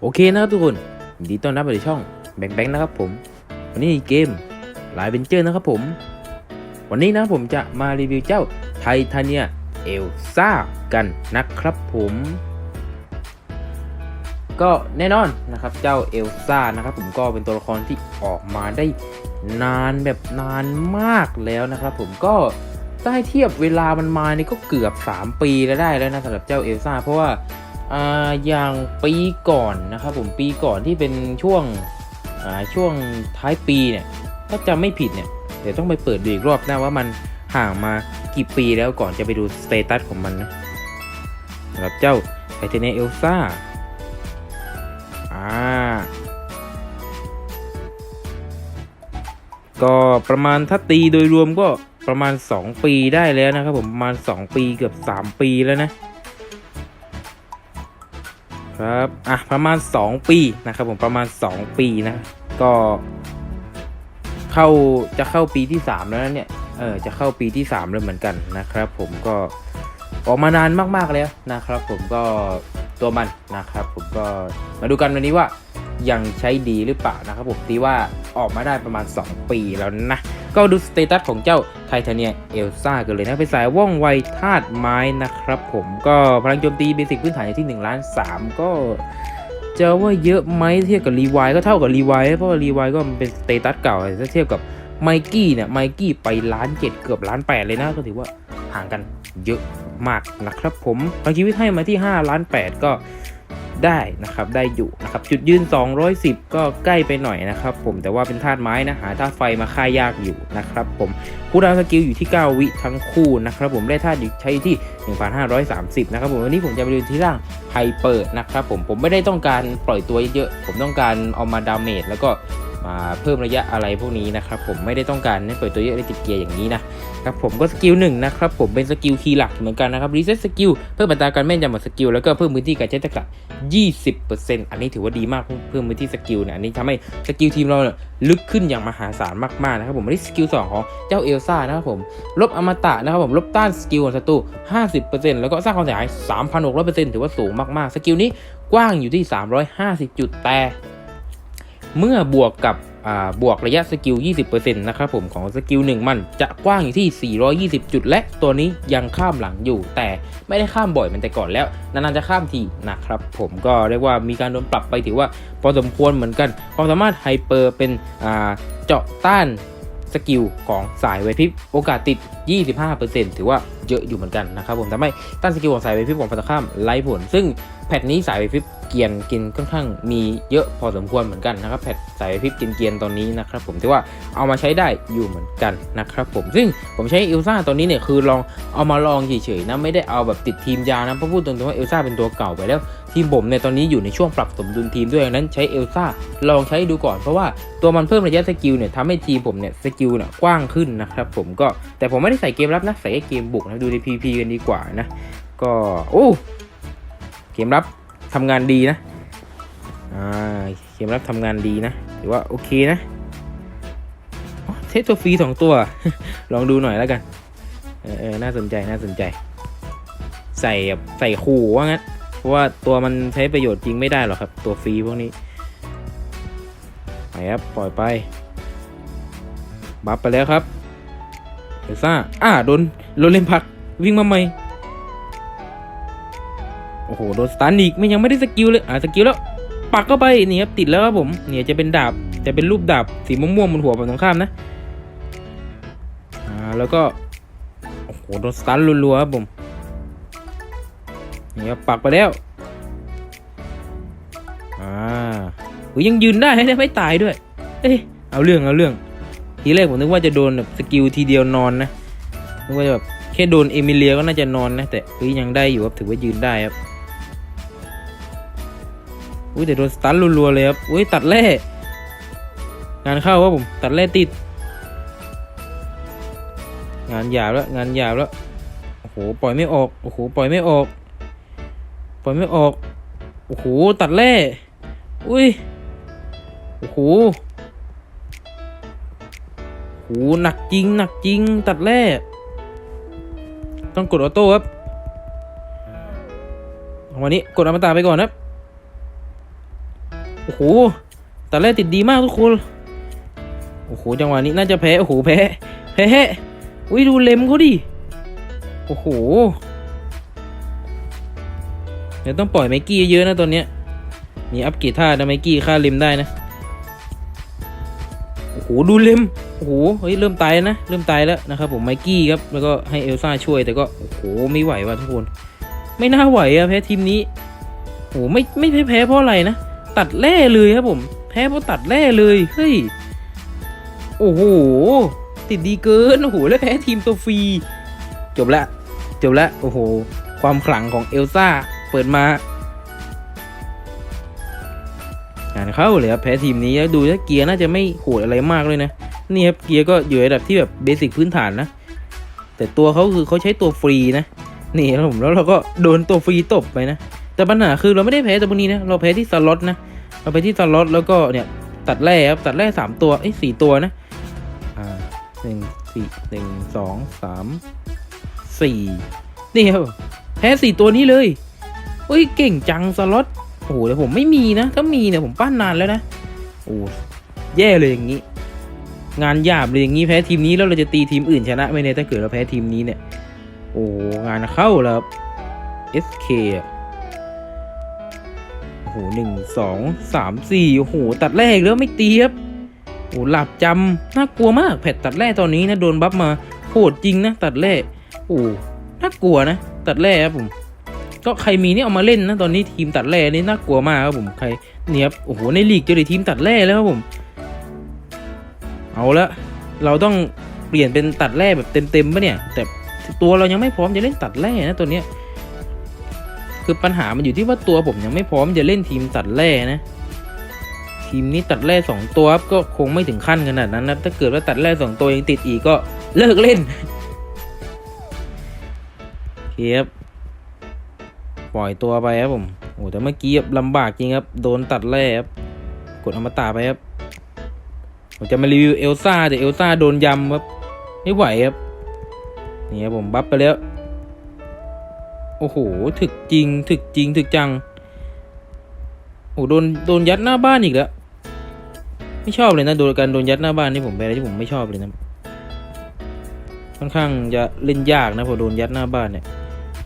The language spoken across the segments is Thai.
โอเคนะครับทุกคนยินดีต้อนรับไปในช่องแบงแบงนะครับผม วันนี้เกมลายเวนเจอร์นะครับผม วันนี้นะผมจะมารีวิวเจ้าไททาเนียเอลซ่ากันนะครับผม ก็แน่นอนนะครับเจ้าเอลซ่านะครับผมก็เป็นตัวละครที่ออกมาได้นานแบบนานมากแล้วนะครับผมก็ถ้าให้เทียบเวลามันมานี่ก็เกือบ 3 ปีแล้วได้แล้วนะสำหรับเจ้าเอลซ่าเพราะว่า ออย่างปีก่อนนะครับผมปีก่อนที่เป็นช่วงช่วงท้ายปีเนี่ยถ้าจำไม่ผิดเนี่ยเดี๋ยวต้องไปเปิดดูอีกรอบนะว่ามันห่างมากี่ปีแล้วก่อนจะไปดูสเตตัสของมันนะสำหรับเจ้าไทเทเนเอลซ่าอ่าก็ประมาณถ้าตีโดยรวมก็ประมาณ 2 ปีได้แล้วนะครับผมประมาณ 2 ปีเกือบ 3 ปีแล้วนะ ครับ อะ ประมาณ 2 ปีนะครับผมประมาณ 2 ปีนะ ก็เข้าจะเข้าปีที่ 3 แล้วนะเนี่ย เออจะเข้าปีที่ 3 แล้วเหมือนกันนะครับ ผมก็ออกมานานมากๆแล้วนะครับ ผมก็ตัวมันนะครับ ผมก็มาดูกันวันนี้ว่ายังใช้ดีหรือเปล่านะครับผมตีว่าออกมาได้ประมาณ 2 ปีแล้วนะ ก็ดูสเตตัสของเจ้าไททาเนียเอลซ่ากันเลยนะ เป็นสายว่องไวธาตุไม้นะครับผมก็พลังโจมตีเบสิกพื้นฐานอยู่ที่1ล้าน3ก็จะว่าเยอะไหมเทียบกับรีวายก็เท่ากับรีวายเพราะว่ารีวายก็มันเป็นสเตตัสเก่าถ้าเทียบกับไมกี้เนี่ยไมกี้ไปล้านเจ็ดเกือบล้านแปดเลยนะก็ถือว่าห่างกันเยอะมากนะครับผมพลังชีวิตให้มาที่5ล้าน8ก็ ได้นะครับได้อยู่นะครับจุดยืน 210 ก็ใกล้ไปหน่อยนะครับผมแต่ว่าเป็นธาตุไม้นะหาธาตุไฟมาค่ายยากอยู่นะครับผมคูดาวสกิลอยู่ที่ 9 วิทั้งคู่นะครับผมได้ธาตุใช้ที่ 1530 นะครับผมวันนี้ผมจะไปดูที่ร่างไฮเปอร์นะครับผมผมไม่ได้ต้องการปล่อยตัวเยอะๆผมต้องการเอามาดาเมจแล้วก็ เพิ่มระยะอะไรพวกนี้นะครับผมไม่ได้ต้องการให้ปล่อยตัวเยอะได้ติดเกียร์อย่างนี้นะครับผมก็สกิลหนึ่งนะครับผมเป็นสกิลคีย์หลักเหมือนกันนะครับรีเซ็ตสกิลเพิ่มอัตราการแม่นยำของสกิลแล้วก็เพิ่มพื้นที่การใช้ตะกะ20%อันนี้ถือว่าดีมากเพิ่มพื้นที่สกิลเนี่ยอันนี้ทำให้สกิลทีมเราเนี่ยลึกขึ้นอย่างมหาศาลมากๆนะครับผมอันนี้สกิลสองของเจ้าเอลซ่านะครับผมลบอมตะนะครับผมลบต้านสกิลของศัตรู50%แล้วก็สร้างความเสียหาย3,600%ถือว่าสูงมากๆ สกิลนี้กว้างอยู่ที่ 350 จุดแต่ เมื่อบวกกับบวกระยะสกิล 20%นะครับผมของสกิล 1 มันจะกว้างอยู่ที่ 420 จุด และตัวนี้ยังข้ามหลังอยู่ แต่ไม่ได้ข้ามบ่อยเหมันแต่ก่อนแล้ว นานๆจะข้ามทีนะครับผมก็เรียกว่ามีการโดนปรับไปถือว่าพอสมควรเหมือนกัน ความสามารถไฮเปอร์เป็นเจาะต้านสกิลของสายไวพิบโอกาสติด 25%ถือว่าเยอะอยู่เหมือนกันนะครับผมทำให้ต้านสกิลของสายไวพิบของฝั่งตรงข้ามไร้ผล ซึ่งแพทนี้สายไวพิบ เกียนกินค่อนข้างมีเยอะพอสมควรเหมือนกันนะครับแพทสายไวพริบกินเกียนตอนนี้นะครับผมถือว่าเอามาใช้ได้อยู่เหมือนกันนะครับผมซึ่งผมใช้เอลซ่าตอนนี้เนี่ยคือลองเอามาลองเฉยๆนะไม่ได้เอาแบบติดทีมยาวนะเพราะพูดตรงๆว่าเอลซ่าเป็นตัวเก่าไปแล้วทีมผมเนี่ยตอนนี้อยู่ในช่วงปรับสมดุลทีมด้วยดังนั้นใช้เอลซ่าลองใช้ดูก่อนเพราะว่าตัวมันเพิ่มระยะสกิลเนี่ยทำให้ทีมผมเนี่ยสกิลเนี่ยกว้างขึ้นนะครับผมก็แต่ผมไม่ได้ใส่เกมรับนะใส่เกมบุกนะดูใน PP กันดีกว่านะก็โอ้เกมรับ ทำงานดีนะอ่าเกมรับทำงานดีนะถือว่าโอเคนะเทสตัวฟรีสองตัว ลองดูหน่อยแล้วกันเออเออน่าสนใจน่าสนใจ ใส่แบบใส่ขู่ว่างั้นเพราะว่าตัวมันใช้ประโยชน์จริงไม่ได้หรอกครับ ตัวฟรีพวกนี้ไปครับปล่อยไป บัฟไปแล้วครับเอซ่าอ่าโดนโดนเล่นพักวิ่งมาใหม่ โอ้โหโดนสตันอีกไม่ยังไม่ได้สกิลเลยอ่าสกิลแล้ว ปักเข้าไปนี่ครับติดแล้วครับผมเนี่ยจะเป็นดาบจะเป็นรูปดาบสีม่วงๆบนหัวฝั่งตรงข้ามนะอ่าแล้วก็โอ้โหโดนสตันรัวๆครับผมนี่ครับปักไปแล้วอ่าอยังยืนได้ให้ไม่ตายด้วย เอ้ยเอาเรื่องเอาเรื่อง ทีแรกผมนึกว่าจะโดนแบบสกิลทีเดียวนอนนะนึกว่าจะแบบแค่โดนเอมิเลียก็น่าจะนอนนะแต่เฮ้ยยังได้อยู่ครับถือว่ายืนได้ครับ อุ้ยแต่โดนสตันรัวๆเลยครับอุ้ยตัดแร่งานเข้าครับผมตัดแร่ติด งานหยาบแล้วงานหยาบแล้วโอ้โหปล่อยไม่ออกโอ้โหปล่อยไม่ออก ปล่อยไม่ออกโอ้โหตัดแร่อุ้ยโอ้โหโหหนักจริงหนักจริงตัดแร่ต้องกดออโต้ครับวันนี้กดอมตะไปก่อนครับ โอ้โหตัดแรกติดดีมากทุกคน โอ้โห จังหวะนี้น่าจะแพ้ โอ้โห แพ้ แพ้อุ้ยดูเล็มเขาดิ โอ้โห เดี๋ยวต้องปล่อยไมกี้เยอะนะตอนเนี้ย มีอัพเกรดท่านะไมกี้ฆ่าเล็มได้นะ โอ้โห ดูเล็ม โอ้โห เฮ้ย เริ่มตายนะ เริ่มตายแล้วนะครับผมไมกี้ครับ แล้วก็ให้เอลซ่าช่วย แต่ก็ โอ้โห ไม่ไหวว่ะทุกคน ไม่น่าไหวอะแพ้ทีมนี้ โอ้โห ไม่ ไม่แพ้เพราะอะไรนะ ตัดแร่เลยครับผม แพ้เพราะตัดแร่เลย เฮ้ย โอ้โห ติดดีเกิน โอ้โห แล้วแพ้ทีมตัวฟรี จบละ จบละ โอ้โห ความขลังของเอลซ่า เปิดมางานเข้าเลยครับ แพ้ทีมนี้แล้วดูถ้าเกียร์น่าจะไม่โหดอะไรมากเลยนะ นี่ครับ เกียร์ก็อยู่ระดับที่แบบเบสิกพื้นฐานนะ แต่ตัวเขาคือเขาใช้ตัวฟรีนะ นี่ครับผม แล้วเราก็โดนตัวฟรีตบไปนะ แต่ปัญหาคือเราไม่ได้แพ้ตัวพวกนี้นะ เราแพ้ที่สล็อตนะ เราไปที่สล็อตแล้วก็เนี่ยตัดแร่ครับตัดแร่สามตัวเอ้สี่ตัวนะ อ่าหนึ่งสี่หนึ่งสองสามสี่นี่ครับแพ้สี่ตัวนี้เลยเอ้ยเก่งจังสล็อตโอ้โหแต่ผมไม่มีนะ ถ้ามีเนี่ยผมปั้นนานแล้วนะโอ้แย่เลยอย่างนี้ งานหยาบเลยอย่างนี้แพ้ทีมนี้แล้วเราจะตีทีมอื่นชนะไหมเนี่ยถ้าเกิดเราแพ้ทีมนี้เนี่ย โอ้งานเข้าแล้ว SK อะ หหนึ่งสองสามสี่โอ้โหตัดแรกแล้วไม่ตีครับโอ้หลับจำน่ากลัวมากแผดตัดแรกตอนนี้นะโดนบัฟมาโหดจริงนะตัดแรกโอ้น่ากลัวนะ ตัดแรกครับผมก็ใครมีนี่เอามาเล่นนะตอนนี้ทีมตัดแร่นี่น่ากลัวมากครับผมใครเนี่ยครับโอ้โหในลีกเจอทีมตัดแร่แล้วครับผม เอาละเราต้องเปลี่ยนเป็นตัดแร่แบบเต็มๆปะเนี่ย แต่ตัวเรายังไม่พร้อมจะเล่นตัดแร่นะตัวเนี้ย คือปัญหามันอยู่ที่ว่าตัวผมยังไม่พร้อมจะเล่นทีมตัดแร่นะ ทีมนี้ตัดแร่สองตัวครับก็คงไม่ถึงขั้นขนาดนั้นนะถ้าเกิดว่าตัดแร่สองตัวยังติดอีกก็เลิกเล่นเคครับปล่อยตัวไปครับผมโอ้แต่เมื่อกี้ลำบากจริงครับ โดนตัดแร่ครับกดอมตะไปครับผมจะมารีวิวเอลซ่าแต่เอลซ่าโดนยำครับไม่ไหวครับนี่ครับผมบัฟไปแล้ว โอ้โห ถึกจริง ถึกจริง ถึกจัง โอ้โหโดน โดนยัดหน้าบ้านอีกแล้ว ไม่ชอบเลยนะ โดนการโดนยัดหน้าบ้านนี่ผมเป็นอะไรที่ผมไม่ชอบเลยนะ ค่อนข้างจะเล่นยากนะพอโดนยัดหน้าบ้านเนี่ย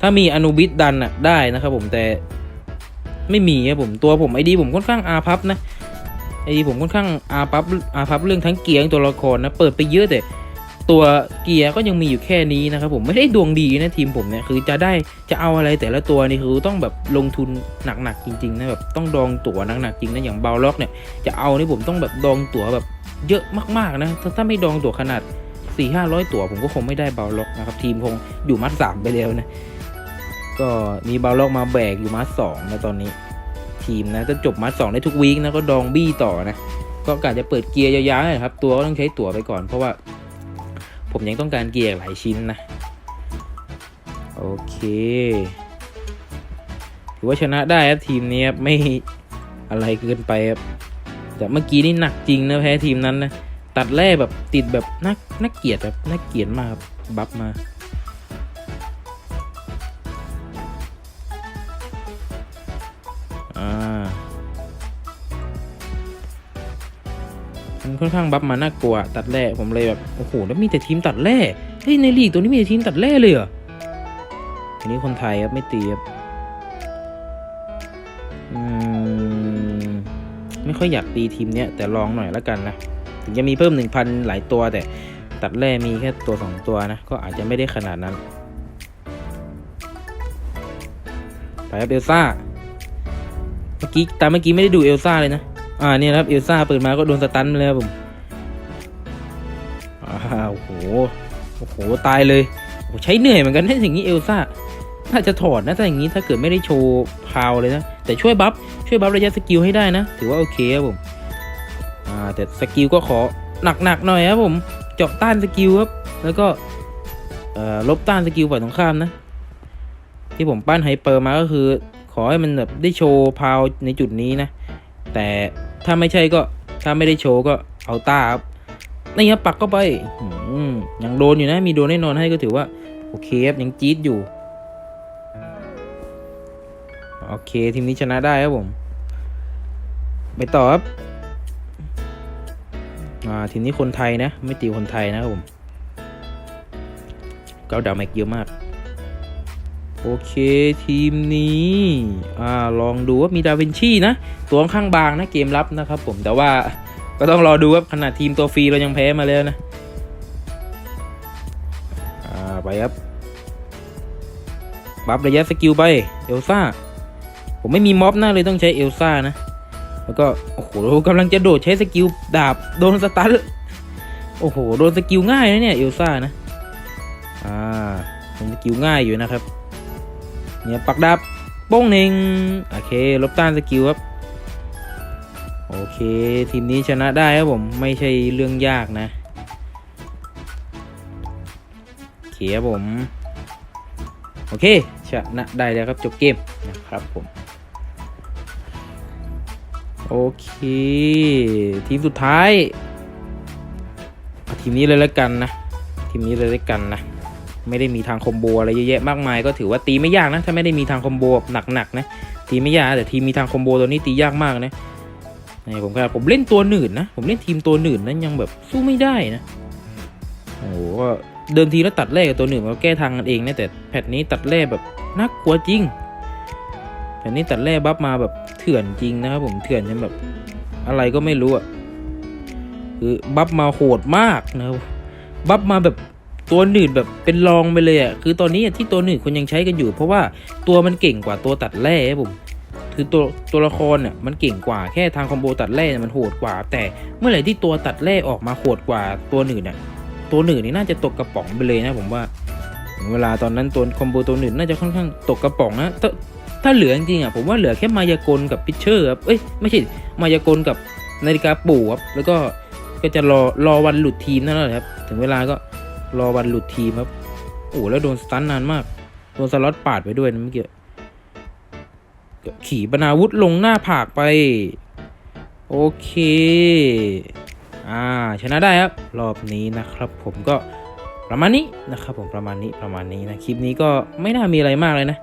ถ้ามีอนุบิดดันอะได้นะครับผม แต่ไม่มีครับผม ตัวผมไอดีผมค่อนข้างอาพับนะ ไอดีผมค่อนข้างอาพับอาพับเรื่องทั้งเกียร์ทั้งตัวละครนะ เปิดไปเยอะแต่ ตัวเกียร์ก็ยังมีอยู่แค่นี้นะครับผมไม่ได้ดวงดีนะทีมผมเนี่ยคือจะได้จะเอาอะไรแต่ละตัวนี่คือต้องแบบลงทุนหนักๆจริงๆนะแบบต้องดองตั๋วหนักๆจริงนะอย่างเบลล็อกเนี่ยจะเอานี่ผมต้องแบบดองตั๋วแบบเยอะมากๆนะถ้าถ้าไม่ดองตั๋วขนาด4ี่ห้าร้อยตั๋วผมก็คงไม่ได้เบลล็อกนะครับทีมคงอยู่มัดสามไปแล้วนะก็มีเบลล็อกมาแบกอยู่มัดสองนะตอนนี้ ทีมนะจะจบมัดสองได้ทุกวีคนะก็ดองบี้ต่อนะก็กะจะเปิดเกียร์ยาวๆนะครับตัวก็ต้องใช้ตั๋วไปก่อนเพราะว่า ผมยังต้องการเกียร์หลายชิ้นนะ โอเค ถือว่าชนะได้ครับทีมนี้ครับไม่อะไรเกินไปครับแต่เมื่อกี้นี่หนักจริงนะแพ้ทีมนั้นนะตัดแร่แบบติดแบบน่าน่าเกียดแบบน่าเกียดมากครับบัฟมา อ่า มันค่อนข้างบัฟมาน่ากลัวตัดแร่ผมเลยแบบโอ้โหแล้วมีแต่ทีมตัดแร่เฮ้ยในลีกตัวนี้มีแต่ทีมตัดแร่เลยเหรอทีนี้คนไทยครับไม่ตีครับอืมไม่ค่อยอยากตีทีมเนี้ยแต่ลองหน่อยแล้วกันนะถึงจะมีเพิ่มหนึ่งพันหลายตัวแต่ตัดแร่มีแค่ตัวสองตัวนะก็อาจจะไม่ได้ขนาดนั้นไปครับเอลซ่าเมื่อกี้ตามเมื่อกี้ไม่ได้ดูเอลซ่าเลยนะ อ่าเนี่ยครับเอลซ่าเปิดมาก็โดนสตันไปเลยครับผมอ้าวโอ้โหโอ้โหตายเลยโอ้ใช้เหนื่อยเหมือนกันถ้าอย่างนี้เอลซ่าน่าจะถอดนะถ้าอย่างนี้ถ้าเกิดไม่ได้โชว์พาวเลยนะ แต่ช่วยบัฟช่วยบัฟระยะสกิลให้ได้นะ ถือว่าโอเคครับผมอ่าแต่สกิลก็ขอหนักๆหน่อยครับผมเจาะต้านสกิลครับแล้วก็เอ่อลบต้านสกิลฝ่ายตรงข้ามนะ ที่ผมปั้นไฮเปอร์มาก็คือ ขอให้มันแบบได้โชว์พาวในจุดนี้นะ แต่ ถ้าไม่ใช่ก็ถ้าไม่ได้โชว์ก็เอาตาครับนี่ครับปักเข้าไปอยังโดนอยู่นะ มีโดนแน่นอนให้ก็ถือว่า โอเคครับยังจี๊ดอยู่ โอเคทีมนี้ชนะได้ครับผม ไปต่อครับทีมนี้คนไทยนะ ไม่ตีคนไทยนะครับผมเกาดาวแม็กเยอะมาก โอเคทีมนี้อ่าลองดูว่ามีดาวินชีนะ ตัวข้างบางนะเกมรับนะครับผมแต่ว่าก็ต้องรอดูครับขนาดทีมตัวฟรีเรายังแพ้มาแล้วนะอ่าไปครับบัฟระยะสกิลไปเอลซ่าผมไม่มีม็อบหน้าเลยต้องใช้เอลซ่านะแล้วก็โอ้โหกำลังจะโดดใช้สกิลดาบโดนสตันโอ้โหโดนสกิลง่ายนะเนี่ยเอลซ่านะอ่าเป็นสกิลง่ายอยู่นะครับ เนี่ยปักดาบโป้งเน่งโอเค ลบต้านสกิลครับ โอเค ทีมนี้ชนะได้ครับผม ไม่ใช่เรื่องยากนะเคครับผม โอเค ชนะได้แล้วครับ จบเกมนะครับผม โอเค ทีมสุดท้าย ทีมนี้เลยแล้วกันนะ ทีมนี้เลยแล้วกันนะ ไม่ได้มีทางคอมโบอะไรเยอะแยะมากมายก็ถือว่าตีไม่ยากนะ ถ้าไม่ได้มีทางคอมโบหนักๆนะตีไม่ยากแต่ทีมมีทางคอมโบตัวนี้ตียากมากนะนี่ผมครับผมเล่นตัวหนืดนะผมเล่นทีมตัวหนืดนั้นยังแบบสู้ไม่ได้นะโอ้โหก็เดิมทีแล้วตัดแรกกับตัวหนึ่งมันก็แก้ทางกันเองนะแต่แพทนี้ตัดแรกแบบน่ากลัวจริงแพทนี้ตัดแรกบัฟมาแบบเถื่อนจริงนะครับผมเถื่อนจนแบบอะไรก็ไม่รู้อะคือบัฟมาโหดมากนะครับบัฟมาแบบ ตัวหนืดแบบเป็นรองไปเลยอะคือตอนนี้อะที่ตัวหนืดคนยังใช้กันอยู่ เพราะว่าตัวมันเก่งกว่าตัวตัดแร่ครับผมคือตัวตัวละครเนี่ยมันเก่งกว่าแค่ทางคอมโบตัดแร่มันโหดกว่า แต่เมื่อไหร่ที่ตัวตัดแร่ออกมาโหดกว่าตัวหนืดเนี่ยตัวหนึ่งนี่น่าจะตกกระป๋องไปเลยนะผมว่า เวลาตอนนั้นตัวคอมโบตัวหนึ่งน่าจะค่อนข้างตกกระป๋องนะถ้าถ้าเหลือจริงอะผมว่าเหลือแค่มายากลกับพิชเชอร์ครับเอ้ยไม่ใช่มายากลกับนาฬิกาปู่ครับแล้วก็ก็จะรอรอวันหลุดทีมนั่นแหละครับ ถึงเวลาก็ รอวันหลุดทีมครับ โอ้แล้วโดนสตันนานมาก โดนสล็อตปาดไปด้วยนะเมื่อกี้ขี่ปนาวุธลงหน้าผากไป โอเค อ่า ชนะได้ครับ รอบนี้นะครับ ผมก็ประมาณนี้นะครับผมประมาณนี้ประมาณนี้นะคลิปนี้ก็ไม่น่ามีอะไรมากเลยนะ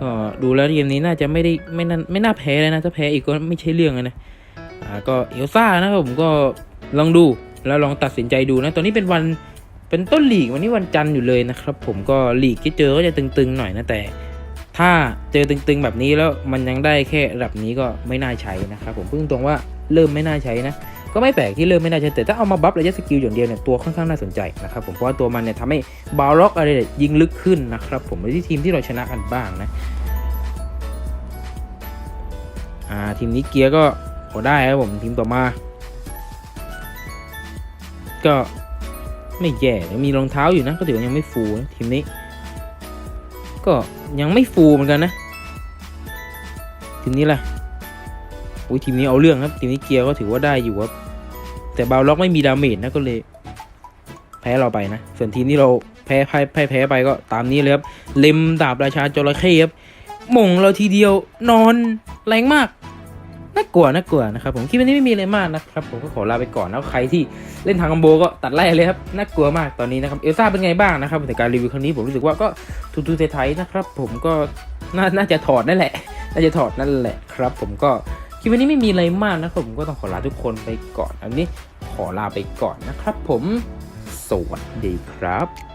ก็ดูแล้วเกมนี้น่าจะไม่ได้ไม่น่าไม่น่าแพ้เลยนะถ้าแพ้อีกก็ไม่ใช่เรื่องเลยนะอ่าก็เอลซ่านะครับผมก็ลองดูแล้วลองตัดสินใจดูนะตอนนี้เป็นวัน เป็นต้นหลีกวันนี้วันจันทร์อยู่เลยนะครับ ผมก็หลีกที่เจอก็จะตึงๆหน่อยนะแต่ ถ้าเจอตึงๆแบบนี้แล้วมันยังได้แค่ระดับนี้ก็ไม่น่าใช้นะครับผมเพิ่งตรงว่าเริ่มไม่น่าใช้นะก็ไม่แปลกที่เริ่มไม่น่าใช้แต่ถ้าเอามาบัฟระยะสกิลอย่างเดียวเนี่ยตัวค่อนข้างน่าสนใจนะครับผมเพราะว่าตัวมันเนี่ยทำให้บาล็อกอะไรเนี่ยยิงลึกขึ้นนะครับผมในที่ทีมที่เราชนะกันบ้างนะอ่าทีมนี้เกียร์ก็พอได้ครับผมทีมต่อมา ก็ ไม่แย่ยังมีรองเท้าอยู่นะก็ถือว่ายังไม่ฟูนะทีมนี้ ก็ยังไม่ฟูเหมือนกันนะทีมนี้แหละอุ้ยทีมนี้เอาเรื่องครับทีมนี้เกียร์ก็ถือว่าได้อยู่ครับแต่บาล็อกไม่มีดาเมจนะก็เลย แพ้เราไปนะ ส่วนทีมที่เราแพ้แพ้แพ้แพ้ไปก็ตามนี้เลยครับเล็มดาบราชาจระเข้ครับมงเราทีเดียวนอนแรงมาก น่ากลัวน่ากลัวนะครับผมคลิปวันนี้ไม่มีอะไรมากนะครับผมก็ขอลาไปก่อนแล้วใครที่เล่นทางคอมโบก็ตัดไล่เลยครับน่ากลัวมากตอนนี้นะครับเอลซ่าเป็นไงบ้างนะครับในการรีวิวครั้งนี้ผมรู้สึกว่าก็ทูทูไทยนะครับผมก็น่าน่าจะถอดนั่นแหละ น่าจะถอดนั่นแหละครับ ผมก็คลิปวันนี้ไม่มีอะไรมากนะครับผมก็ต้องขอลาทุกคนไปก่อนอันนี้ขอลาไปก่อนนะครับ ผมสวัสดีครับ